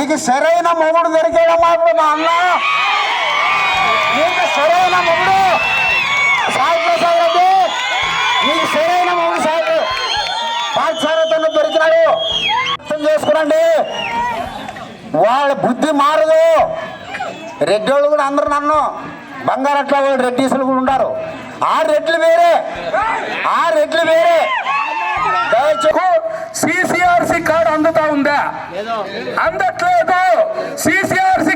నీకు సరైన మొగుడు దొరికాడు మా మా అన్న? నీకు సరైన మొగుడు? సాయి ప్రసాద్ రెడ్డి నీకు సరైన మొగుడు సాయి పాఠశాలతో దొరికినాడు. అర్థం చేసుకురండి వాళ్ళ బుద్ధి మారదు. రెడ్డోళ్ళు కూడా అందరు నన్ను బంగారట్ల వాళ్ళు రెడ్డీసులు కూడా ఉంటారు. ఆ రెడ్లు వేరే. ఆ రెడ్లు వేరే. దయచేసి సిసిఆర్సి కార్డు అందుతా ఉందా? అందట్లేదు. సిసిఆర్సి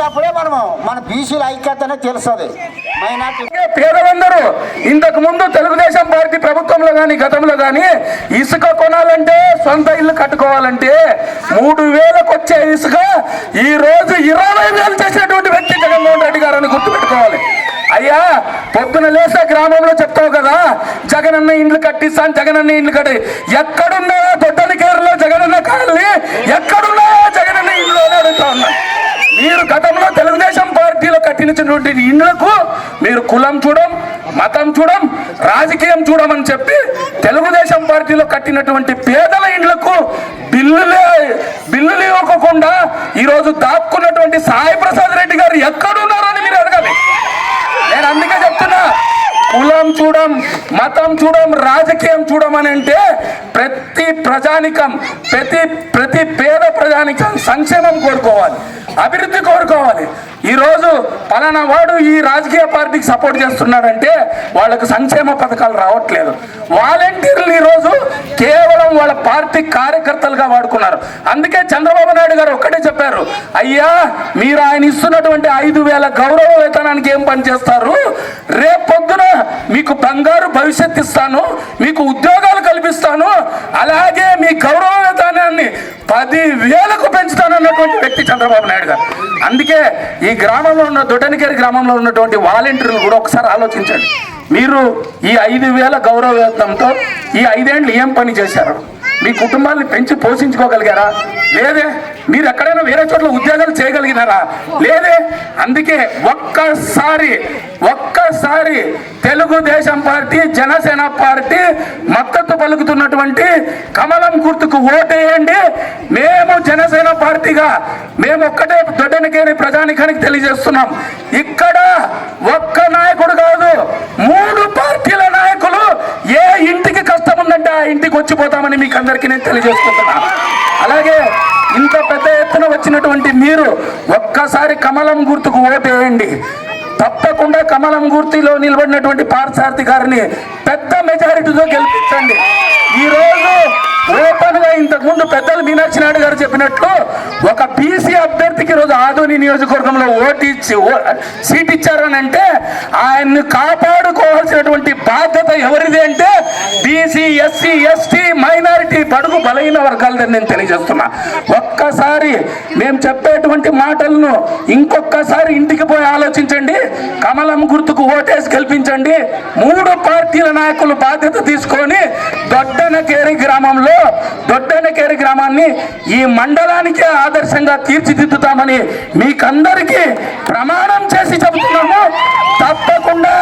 చూసినప్పుడే మనము మన బీసీల ఐక్యతనే తెలుస్తుంది. మైనార్టీ పేదలందరూ ఇంతకు ముందు తెలుగుదేశం పార్టీ ప్రభుత్వంలో కానీ గతంలో కానీ ఇసుక కొనాలంటే సొంత ఇల్లు కట్టుకోవాలంటే మూడు వేలకు వచ్చే ఇసుక ఈ రోజు ఇరవై వేలు చేసినటువంటి వ్యక్తి జగన్మోహన్ రెడ్డి గారు అని గుర్తుపెట్టుకోవాలి. అయ్యా పొద్దున లేసా గ్రామంలో చెప్తావు కదా జగనన్న ఇండ్లు కట్టిస్తాను జగనన్న ఇండ్లు కట్టి. ఎక్కడున్నాయో దొడ్డలికేరులో జగనన్న కాలని ఎక్కడున్నాయో గతంలో తెలుగుదేశం పార్టీలో కట్టించినటువంటి ఇండ్లకు మీరు కులం చూడం మతం చూడం రాజకీయం చూడమని చెప్పి తెలుగుదేశం పార్టీలో కట్టినటువంటి పేదల ఇండ్లకు బిల్లులే బిల్లులు ఇవ్వకుండా ఈరోజు దాక్కున్నటువంటి సాయి ప్రసాద్ రెడ్డి గారు ఎక్కడున్నారని మీరు అడగాలి నేను అందుకే చెప్తున్నా కులం చూడం మతం చూడం రాజకీయం చూడమని అంటే ప్రతి ప్రజానికం ప్రతి ప్రతి పేద ప్రజానికం సంక్షేమం కోరుకోవాలి అభివృద్ధి కోరుకోవాలి. ఈరోజు పలానా వాడు ఈ రాజకీయ పార్టీకి సపోర్ట్ చేస్తున్నాడంటే వాళ్ళకు సంక్షేమ పథకాలు రావట్లేదు. వాలంటీర్లు ఈరోజు కేవలం వాళ్ళ పార్టీ కార్యకర్తలుగా వాడుకున్నారు. అందుకే చంద్రబాబు నాయుడు గారు ఒక్కటే చెప్పారు అయ్యా మీరు ఆయన ఇస్తున్నటువంటి ఐదు వేల గౌరవ వేతనానికి ఏం పని చేస్తారు? రేపొద్దున మీకు బంగారు భవిష్యత్ ఇస్తాను మీకు ఉద్యోగాలు కల్పిస్తాను అలాగే మీ గౌరవ వేతనాన్ని పది వేలకు పెంచుతానన్నటువంటి వ్యక్తి చంద్రబాబు నాయుడు గారు. అందుకే ఈ గ్రామంలో ఉన్న దొటనికేరి గ్రామంలో ఉన్నటువంటి వాలంటీర్లు కూడా ఒకసారి ఆలోచించండి. మీరు ఈ ఐదు వేల గౌరవ వేతనంతో ఈ ఐదేండ్లు ఏం పని చేశారు? మీ కుటుంబాన్ని పెంచి పోషించుకోగలిగారా? లేదే మీరు ఎక్కడైనా వేరే చోట్ల ఉద్యోగాలు చేయగలిగినారా? లేదే అందుకే ఒక్కసారి ఒక్కసారి తెలుగుదేశం పార్టీ జనసేన పార్టీ మద్దతు పలుకుతున్నటువంటి కమలం గుర్తుకు ఓటేయండి. మేము జనసేన పార్టీగా మేము ఒక్కటే దొడ్డనికేని ప్రజానికానికి తెలియజేస్తున్నాం. ఇక్కడ ఒక్క నాయకుడు కాదు మూడు పార్టీ ఇంటికి కష్టం ఉందంటే ఆ ఇంటికి వచ్చిపోతామని మీకు అందరికీ నేను తెలియజేసుకుంటున్నా. అలాగే ఇంత పెద్ద ఎత్తున వచ్చినటువంటి మీరు ఒక్కసారి కమలం గుర్తుకు ఓటేయండి. తప్పకుండా కమలం గుర్తిలో నిలబడినటువంటి పార్థసారథి గారిని పెద్ద మెజారిటీతో గెలిపించండి. ఈరోజు ఓపెన్గా ఇంతకుముందు ఇంతకు ముందు పెద్దలు మీనాక్షి నాయుడు గారు చెప్పినట్లు ఒక బీసీ అభ్యర్థికి రోజు ఆధుని నియోజకవర్గంలో ఓటు ఇచ్చి ఓ- సీట్ ఇచ్చారని అంటే ఆయన్ని కాపాడుకోవాల్సినటువంటి బాధ్యత ఎవరిది అంటే బీసీ ఎస్సీ ఎస్టీ మైనారిటీ బడుగు బలహీన వర్గాలని నేను తెలియజేస్తున్నా. ఒక్కసారి మేము చెప్పేటువంటి మాటలను ఇంకొకసారి ఇంటికి పోయి ఆలోచించండి. కమలం గుర్తుకు ఓటేసి గెలిపించండి. మూడు పార్టీల నాయకులు బాధ్యత తీసుకొని దొడ్డనకేరి గ్రామంలో దొడ్డనకేరి గ్రామాన్ని ఈ మండలానికే ఆదర్శంగా తీర్చిదిద్దుతామని మీకందరికీ ప్రమాణం చేసి చెబుతున్నాము. తప్పకుండా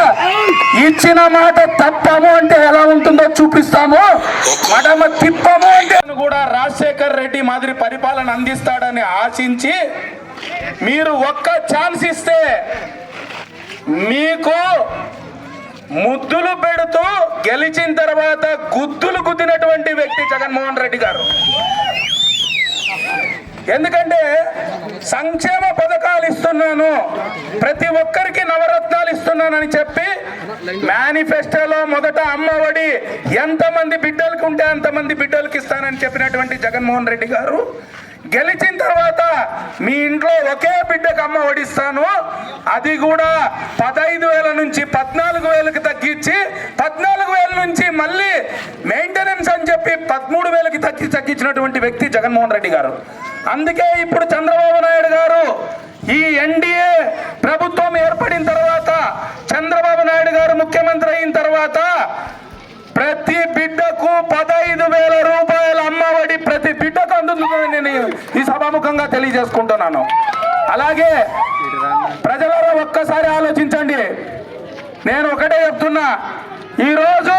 ఇచ్చిన మాట తప్పము అంటే ఎలా ఉంటుందో చూపిస్తాము. మడమ తిప్పము అంటే కూడా రాజశేఖర్ రెడ్డి మాదిరి పరిపాలన అందిస్తాడని ఆశించి మీరు ఒక్క ఛాన్స్ ఇస్తే మీకు ముద్దులు పెడుతూ గెలిచిన తర్వాత గుద్దులు గుద్దినటువంటి వ్యక్తి జగన్మోహన్ రెడ్డి గారు. ఎందుకంటే సంక్షేమ పథకాలు ఇస్తున్నాను. ప్రతి ఒక్కరికి నవరత్నాలు ఇస్తున్నానని చెప్పి మేనిఫెస్టోలో మొదట అమ్మఒడి ఎంతమంది బిడ్డలకు ఉంటే అంతమంది బిడ్డలకు ఇస్తానని చెప్పినటువంటి జగన్మోహన్ రెడ్డి గారు గెలిచిన తర్వాత మీ ఇంట్లో ఒకే బిడ్డకు అమ్మ ఒడిస్తాను అది కూడా పదహైదు వేల నుంచి పద్నాలుగు వేలకు తగ్గించి పద్నాలుగు వేల నుంచి మళ్ళీ మెయింటెనెన్స్ అని చెప్పి పదమూడు వేలకి తగ్గి తగ్గించినటువంటి వ్యక్తి జగన్మోహన్ రెడ్డి గారు. అందుకే ఇప్పుడు చంద్రబాబు నాయుడు గారు ఈ ఎన్డీఏ ప్రభుత్వం ఏర్పడిన తర్వాత చంద్రబాబు నాయుడు గారు ముఖ్యమంత్రి అయిన తర్వాత ప్రతి బిడ్డకు పదహైదు వేల రూపాయల అమ్మఒడి ప్రతి బిడ్డకు అందుతుందని నేను ఈ సభాముఖంగా తెలియజేసుకుంటున్నాను. అలాగే ప్రజలలో ఒక్కసారి ఆలోచించండి. నేను ఒకటే చెప్తున్నా. ఈరోజు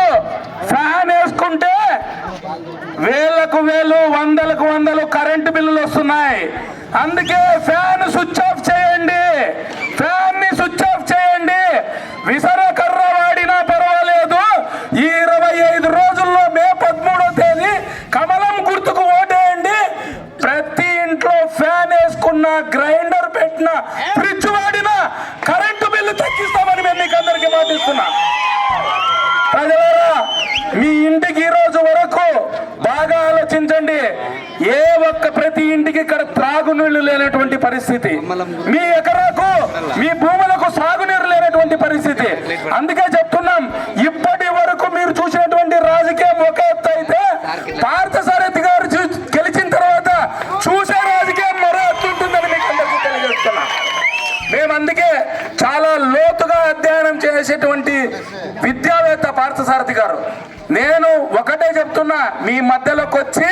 ఫ్యాన్ వేసుకుంటే వేలకు వేలు వందలకు వందలు కరెంటు బిల్లులు వస్తున్నాయి. అందుకే ఫ్యాన్ స్విచ్ ఆఫ్ చేయండి. ఫ్యాన్ని స్విచ్ ఆఫ్ చేయండి. విసర కర్ర వాడినా పర్వాలేదు ఈ ఇరవై ఐదు రోజుల్లో మే పదమూడో తేదీ కమలం గుర్తుకు ఓటేయండి ప్రతి ఇంట్లో ఫ్యాన్ వేసుకున్న గ్రైండర్ పెట్టిన ఫ్రిడ్జ్ వాడినా కరెంటు బిల్లు తగ్గిస్తామని మేము మీకు అందరికీ మాటిస్తున్నా. ప్రజలారా మీ ఇంటికి ఈ రోజు వరకు బాగా ఆలోచించండి. ఏ ఒక్క ప్రతి ఇంటికి ఇక్కడ త్రాగునీళ్ళు లేనటువంటి పరిస్థితి. మీ ఎకరాకు మీ భూములకు సాగునీరు లేనటువంటి పరిస్థితి. అందుకే చెప్తున్నాం ఇప్పటి వరకు మీరు చూసినటువంటి రాజకీయం ఒక ఎత్తు అయితే పార్థసారథి గారు చూ- గెలిచిన తర్వాత చూసే రాజకీయం మరో ఎత్తు ఉంటుందని మీకు అందరికీ తెలియజేస్తున్నా మేము అందుకే చాలా లోతుగా అధ్యయనం చేసేటువంటి విద్యావేత్త పార్థసారథి గారు నేను ఒకటే చెప్తున్నా మీ మధ్యలోకి వచ్చి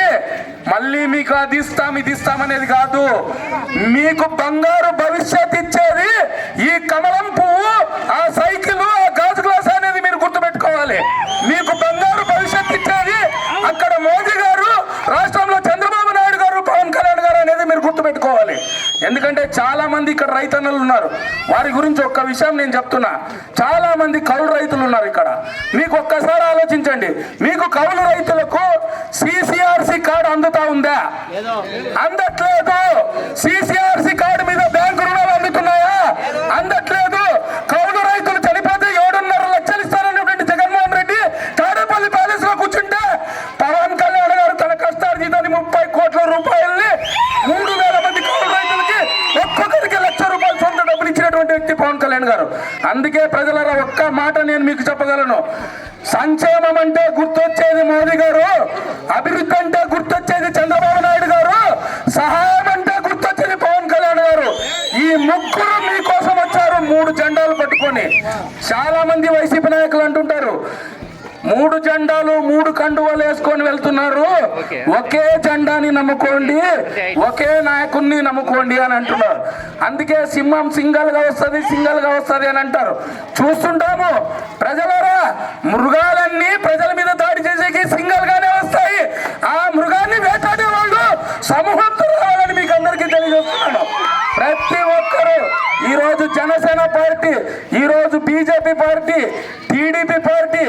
మళ్ళీ మీకు అది ఇస్తాం ఇది ఇస్తాం అనేది కాదు. మీకు బంగారు భవిష్యత్ ఇచ్చేది ఈ కమలం పువ్వు ఆ సైకిల్ ఆ గాజు గ్లాస్ అనేది మీరు గుర్తుపెట్టుకోవాలి మీకు బంగారు భవిష్యత్ ఇచ్చేది అక్కడ మోదీ గారు రాష్ట్రంలో చంద్రబాబు నాయుడు గారు పవన్ కళ్యాణ్ గారు అనేది మీరు గుర్తుపెట్టుకోవాలి ఎందుకంటే చాలా మంది ఇక్కడ రైతన్నలు ఉన్నారు. వారి గురించి ఒక్క విషయం నేను చెప్తున్నా. చాలా మంది కౌలు రైతులు ఉన్నారు ఇక్కడ. మీకు ఒక్కసారి ఆలోచించండి. మీకు కౌలు రైతులకు సిసిఆర్సి కార్డు అందుతా ఉందా? అందట్లేదు. సిసిఆర్సి పవన్ కళ్యాణ్ గారు. అందుకే ప్రజల ఒక్క మాట నేను మీకు చెప్పగలను. సంక్షేమం అంటే గుర్తొచ్చేది మోదీ గారు అభివృద్ధి అంటే గుర్తొచ్చేది చంద్రబాబు నాయుడు గారు సహాయం అంటే గుర్తొచ్చేది పవన్ కళ్యాణ్ గారు. ఈ ముగ్గురు మీకోసం వచ్చారు మూడు జెండాలు పట్టుకొని. చాలా మంది వైసీపీ నాయకులు అంటుంటారు మూడు జెండాలు మూడు కండువాలు వేసుకొని వెళ్తున్నారు. ఒకే జెండాని నమ్ముకోండి. ఒకే నాయకుడిని నమ్ముకోండి అని అంటున్నారు. అందుకే సింహం సింగల్గా వస్తుంది సింగల్గా వస్తుంది అని అంటారు. చూస్తుంటాము. ప్రజలరా మృగాలన్నీ ప్రజల మీద దాడి చేసేకి సింగల్ గానే వస్తాయి. ఆ మృగాన్ని వేటాడే వాళ్ళు సమూహంతో రావాలని మీకు అందరికీ తెలియజేస్తున్నాను. ప్రతి ఒక్కరూ ఈ రోజు జనసేన పార్టీ ఈ రోజు బీజేపీ పార్టీ టీడీపీ పార్టీ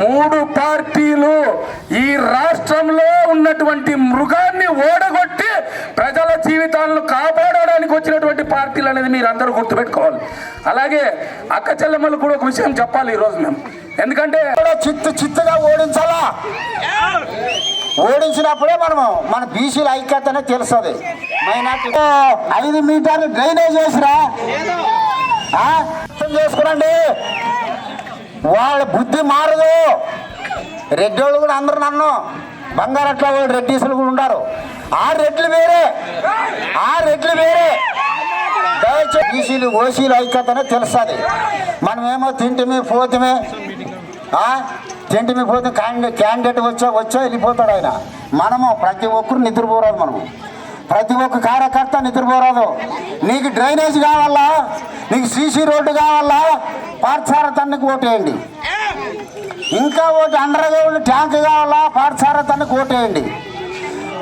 మూడు పార్టీలు ఈ రాష్ట్రంలో ఉన్నటువంటి మృగాన్ని ఓడగొట్టి ప్రజల జీవితాలను కాపాడడానికి వచ్చినటువంటి పార్టీలు అనేది మీరు అందరూ గుర్తుపెట్టుకోవాలి. అలాగే అక్క చెల్లెమ్మలు కూడా ఒక విషయం చెప్పాలి ఈ రోజు మేము. ఎందుకంటే కూడా చిత్తు చిత్తుగా ఓడించాలా? ఓడించినప్పుడే మనము మన బీసీల ఐక్యతనే తెలుస్తుంది. ఐదు మీటర్లు డ్రైనేజ్ చేసిరా? చేసుకురండి వాళ్ళ బుద్ధి మారదు. రెడ్డోళ్ళు కూడా అందరూ నన్ను. బంగారట్ల వాళ్ళు రెడ్డీసులు కూడా ఉన్నారు ఆ రెడ్లు వేరే. ఆ రెడ్లు వేరే. దయచేసి బీసీలు ఓసీలు ఐక్యతనే తెలుస్తుంది. మనమేమో తింటిమి పోతిమే తింటిమి పోతే క్యాండిడేట్ క్యాండిడేట్ వచ్చా వచ్చా వెళ్ళిపోతాడు ఆయన. మనము ప్రతి ఒక్కరు నిద్రపోరాదు మనము. ప్రతి ఒక్క కార్యకర్త నిద్రపోరాదు. నీకు డ్రైనేజ్ కావాలా? నీకు సీసీ రోడ్డు కావాలా? పాఠశాల తన్నుకు ఓటేయండి ఇంకా ఒకటి అండర్ గ్రౌండ్ ట్యాంక్ కావాలా? పాఠశాల తన్నుకు ఓటేయండి.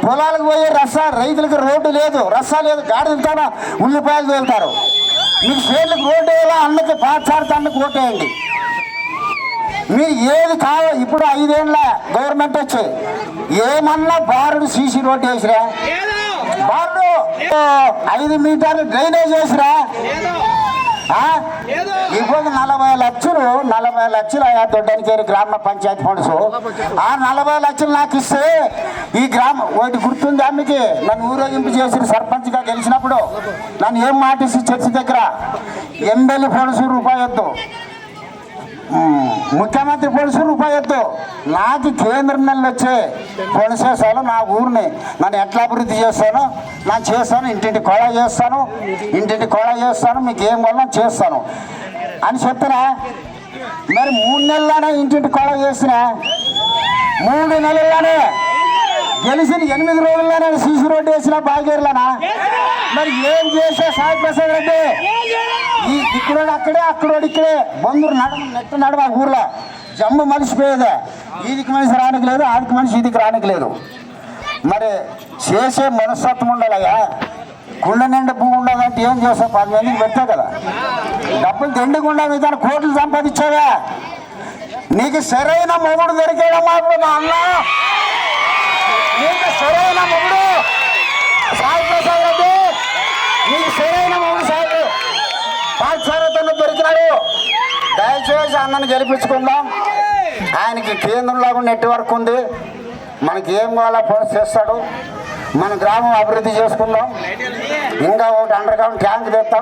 పొలాలకు పోయి రస రైతులకు రోడ్డు లేదు. రస లేదు. గాడిదలతోన ఉల్లిపాయలు వెళ్తారు. మీకు చేతులకు రోడ్డు వేయాలా? అన్నకి పాఠశాల తన్నుకు ఓటేయండి. మీరు ఏది కావాలి ఇప్పుడు ఐదేళ్ళ గవర్నమెంట్ వచ్చి ఏమన్నా బారుడు సీసీ రోడ్డు వేసిరా? బారుడు! ఐదు మీటర్లు డ్రైనేజ్ వేసిరా? ఇప్పుడు నలభై లక్షలు నలభై లక్షలు అయ్యా దొడ్డనికేరి గ్రామ పంచాయతీ ఫండ్స్. ఆ నలభై లక్షలు నాకు ఇస్తే ఈ గ్రామం ఒకటి గుర్తుంది ఆమెకి నన్ను ఊరేగింపు చేసిన సర్పంచ్గా గెలిచినప్పుడు నన్ను ఏం మాట ఇచ్చి చర్చి దగ్గర? ఎమ్మెల్యే ఫండ్స్ రూపాయి వద్దు ముఖ్యమంత్రి పొలుసు రూపాయి నాకు కేంద్రం నెలలు వచ్చే పొలిసేసాను నా ఊరిని. నన్ను ఎట్లా అభివృద్ధి చేస్తాను నేను చేస్తాను ఇంటింటి కోళ చేస్తాను ఇంటింటి కోళ చేస్తాను మీకు ఏం వల్ల చేస్తాను. అని చెప్తారా మరి మూడు నెలలోనే ఇంటింటి కోళ చేసినా మూడు నెలల్లోనే గెలిచిన ఎనిమిది రోజుల్లోనే సీసీ రోడ్డు వేసిన బాగేర్లనా మరి ఏం చేసా సాయి ప్రసాద్ రెడ్డి? ఈ ఇక్కడోడు అక్కడే అక్కడోడు ఇక్కడే. బంధువులు నడమ నెట్టు నడమ ఊర్లో. జమ్ము మనిషిపోయేదే ఈదికి మనిషి రానికి లేదు ఆదికి మనిషి ఈదికి రానికి లేదు. మరి చేసే మనస్తత్వం ఉండాలయ్యా. గుండె నిండా భూమి ఉండదంటే ఏం చేస్తావు? పది మందికి పెడతావు కదా. డబ్బులు తిండికుండా మీద కోట్లు సంపాదించావా. నీకు సరైన మొగుడు దొరికేయడమ్మా ఇప్పుడు మా అన్న. సరైన మొగుడు. సాయి ప్రసాద్ రెడ్డి నీకు సరైన మొగుడు సాయి. పాఠశాలతో దొరికినాడు. దయచేసి అన్నను గెలిపించుకుందాం. ఆయనకి కేంద్రంలో నెట్వర్క్ ఉంది. మనకి ఏం కావాలో ఫోర్స్ చేస్తాడు. మన గ్రామం అభివృద్ధి చేసుకుందాం. ఇంకా ఒకటి అండర్ గ్రౌండ్ ట్యాంక్ తెస్తాం.